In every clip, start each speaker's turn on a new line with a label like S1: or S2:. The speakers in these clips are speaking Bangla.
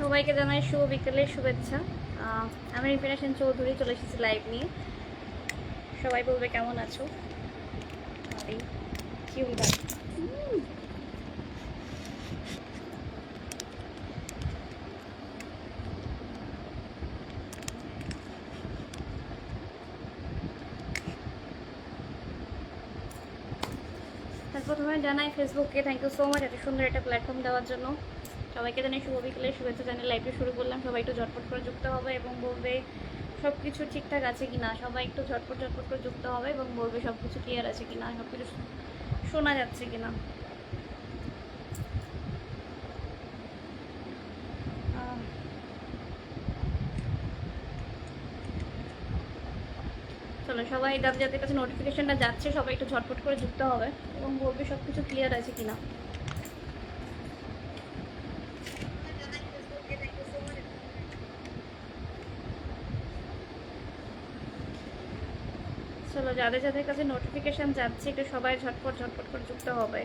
S1: সবাইকে জানাই শুভ বিকেলের শুভেচ্ছা। আমি রিপিনা সেন চৌধুরী চলে এসেছি লাইভ নিয়ে। সবাই বলবে কেমন আছো? প্রথমে জানাই ফেসবুককে থ্যাংক ইউ সো মাচ এত সুন্দর একটা প্ল্যাটফর্ম দেওয়ার জন্য। সবাইকে জানাই শুভ বিকেলের শুভেচ্ছা জানিয়ে লাইভটা শুরু করলাম। সবাই একটু ঝটপট করে যুক্ত হবে এবং বলবে সব কিছু ঠিকঠাক আছে কিনা। সবাই একটু ঝটপট ঝটপট করে যুক্ত হবে এবং বলবে সব কিছু ক্লিয়ার আছে কিনা সব কিছু শোনা যাচ্ছে কিনা। চলো, সবাই যাদের যাদের কাছে নোটিফিকেশনটা যাচ্ছে, সবাই একটু ঝটপট করে যুক্ত হবে এবং বলবে সব কিছু ক্লিয়ার আছে কিনা। চলো যাদের যাদের কাছে নোটিফিকেশান যাচ্ছে একটু সবাই ঝটপট ঝটপট করে যুক্ত হবে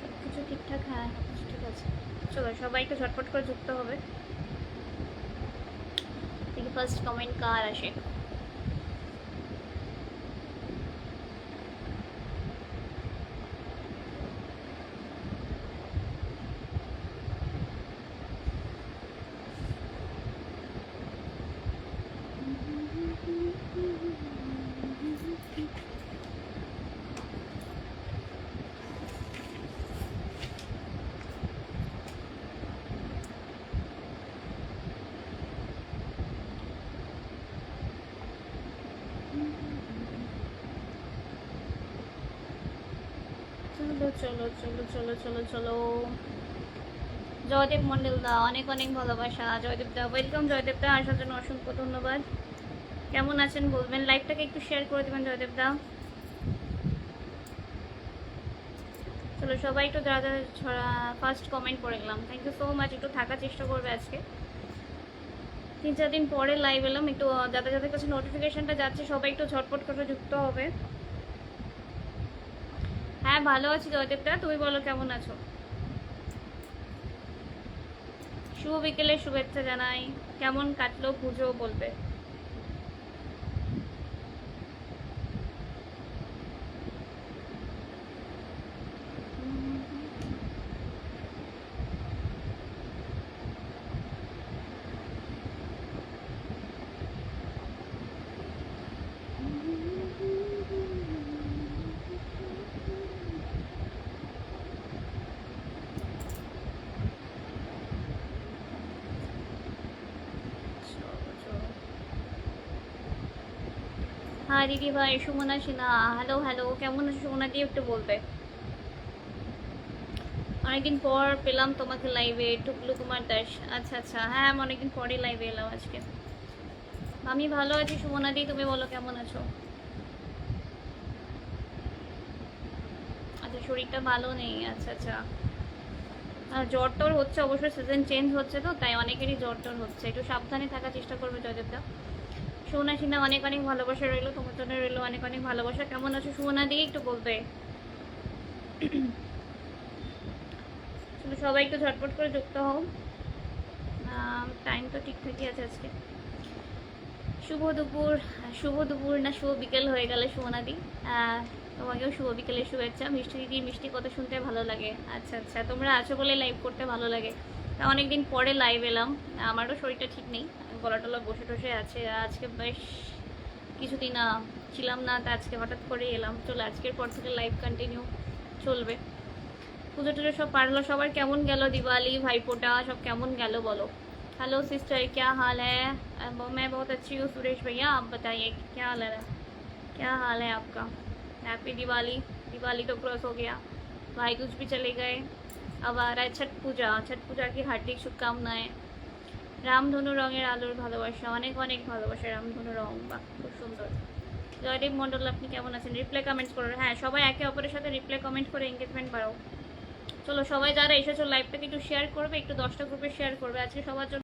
S1: সবকিছু ঠিকঠাক হ্যাঁ সবকিছু ঠিক আছে চলো সবাইকে ঝটপট করে যুক্ত হবে। দেখি ফার্স্ট কমেন্ট কার আসে। চলো চলো চলো চলো চলো চলো। জয়দেব মন্ডল দা অনেক অনেক ভালোবাসা। জয়দেব দা ওয়েলকাম জয়দেব দা আসার জন্য অসংখ্য ধন্যবাদ। কেমন আছেন বলবেন? লাইভটাকে একটু শেয়ার করে দেবেন জয়দেব দা চলো, সবাই একটু যারা ছড়া ফার্স্ট কমেন্ট করে গেলাম। থ্যাংক ইউ সো মাচ একটু থাকার চেষ্টা করবে আজকে। তিন, চার দিন পরে লাইভ এলাম, একটু যাদের যাদের কাছে নোটিফিকেশনটা যাচ্ছে, সবাই একটু ঝটপট করে যুক্ত হবে। হ্যাঁ ভালো আছি জয়দেবদা। তুমি বলো, কেমন আছো? শুভ বিকেলে শুভেচ্ছা জানাই। কেমন কাটলো পুজো বলবে? হ্যাঁ দিদি ভাই, সুমনা সিনহা। হ্যালো হ্যালো কেমন আছো সুমনা? দিয়ে একটু বলবে। অনেকদিন পর পেলাম তোমাকে লাইভে টুকলু কুমার দাস। আচ্ছা আচ্ছা। হ্যাঁ আমি অনেকদিন পরে লাইভে এলাম আজকে। আমি ভালো আছি সুমনা দি, তুমি বলো কেমন আছো? আচ্ছা শরীরটা ভালো নেই। আচ্ছা আচ্ছা। জ্বর টর হচ্ছে অবশ্যই সিজন চেঞ্জ হচ্ছে তো, তাই অনেকেরই জ্বর টর হচ্ছে। একটু সাবধানে থাকার চেষ্টা করবে জয়দেবদা। সোনা সিনহা, অনেক অনেক ভালোবাসা রইল, তোমার জন্য রইল অনেক অনেক ভালোবাসা। কেমন আছো সোনা দিয়ে একটু বলবে? সবাই একটু ঝটপট করে যুক্ত হও। টাইম তো ঠিকঠাকই আছে আজকে। শুভ দুপুর শুভ দুপুর না শুভ বিকেল হয়ে গেলে সোনাদি তোমাকেও শুভ বিকেলের শুভেচ্ছা। মিষ্টি দিদির মিষ্টি কথা শুনতে ভালো লাগে। আচ্ছা আচ্ছা তোমরা আছো বলে লাইভ করতে ভালো লাগে। তা অনেকদিন পরে লাইভ এলাম। আমারও শরীরটা ঠিক নেই। গলা টলা বসে টসে আছে আর আজকে বেশ কিছুদিন আহ, ছিলাম না তা আজকে হঠাৎ করে এলাম চলো আজকের পর থেকে লাইভ কন্টিনিউ চলবে পুজো টুজো সব পারলো সবার কেমন গেল দিওয়ালি ভাইফোঁটা সব কেমন গেল বলো हेलो सिस्टर क्या हाल है अब मैं बहुत अच्छी हूँ सुरेश भैया आप बताइए क्या हाल है क्या हाल है आपका हैप्पी दिवाली दिवाली तो क्रॉस हो गया भाई दूज भी चले गए अब आ रहा है छठ पूजा छठ पूजा की हार्दिक शुभकामनाएं রামধনু রঙের আলোর ভালোবাসা, অনেক অনেক ভালোবাসা, রামধনু রং বা খুব সুন্দর। জয়দেব মন্ডল আপনি কেমন আছেন? রিপ্লাই কমেন্ট করুন হ্যাঁ সবাই একে অপরের সাথে রিপ্লাই কমেন্ট করে এঙ্গেজমেন্ট বাড়াও। চলো, সবাই যারা এসেছ লাইভটাকে একটু শেয়ার করবে, একটু দশটা গ্রুপে শেয়ার করবে। আজকে সবার জন্য